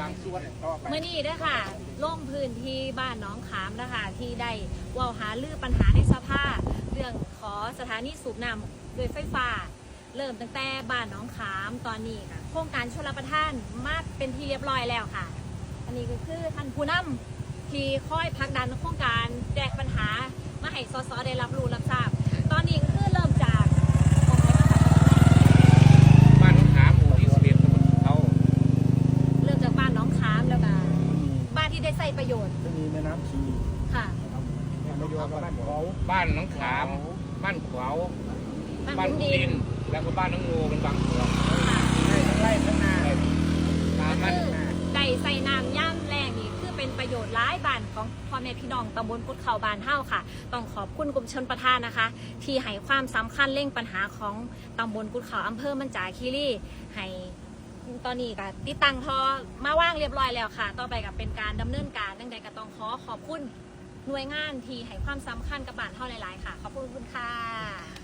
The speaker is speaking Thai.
บางส่วนต่อไป เมื่อนี้ด้ค่ะลงพื้นที่บ้านหน้องขามนะคะที่ได้เว่าหาลือปัญหาในสภาเรื่องขอสถานีสูบน้ำโดยไฟฟ้า เริ่มตั้งแต่บ้านหน้องขามตอนนี้ค่ะโครงการชลประทานมาเป็นที่เรียบร้อยแล้วค่ะ อันนี้ก็คือท่านผู้นำที่คอยพักดันโครงการแจกปัญหามาให้สสได้รับรู้รับทราบ ตอนนี้ก็คือเริ่มจากตรงไหนบ้างคะ บ้านน้องขามหมู่ที่สิบเอ็ดตำบลเขา เริ่มจากบ้านหน้องขามแล้วก็บ้านที่ได้ใช้ ประโยชน์จะมีแม่น้ำชีค่ะนายโยกับบ้านเขาบ้านน้องขาม บ้านขวาวบ้านบ้านขุนขุนดิดินนแล้วก็บ้านน้องงูเป็นบางส่วนค่ะไล่ทั้งหน้าตามมันไก่ใส่น้ำย่ำแรงนี่คือเป็นประโยชน์หลายบ้านของพ่อแม่พี่น้องตำบลกุดเขาบานเฮ้าค่ะ ต้องขอบคุณกรมชนประทานนะคะ ที่ให้ความสำคัญเร่งปัญหาของตำบลกุดเขาอำเภอมันจาคีรีให้ ตอนนี้ก็ติดตั้งทอมาว่างเรียบร้อยแล้วค่ะ ต่อไปก็เป็นการดำเนินการดังใดก็ต้องขอขอบคุณหน่วยงานที่ให้ความสำคัญกับบ้านเท่าหลาย ๆ ค่ะ ขอบคุณคุณค่ะ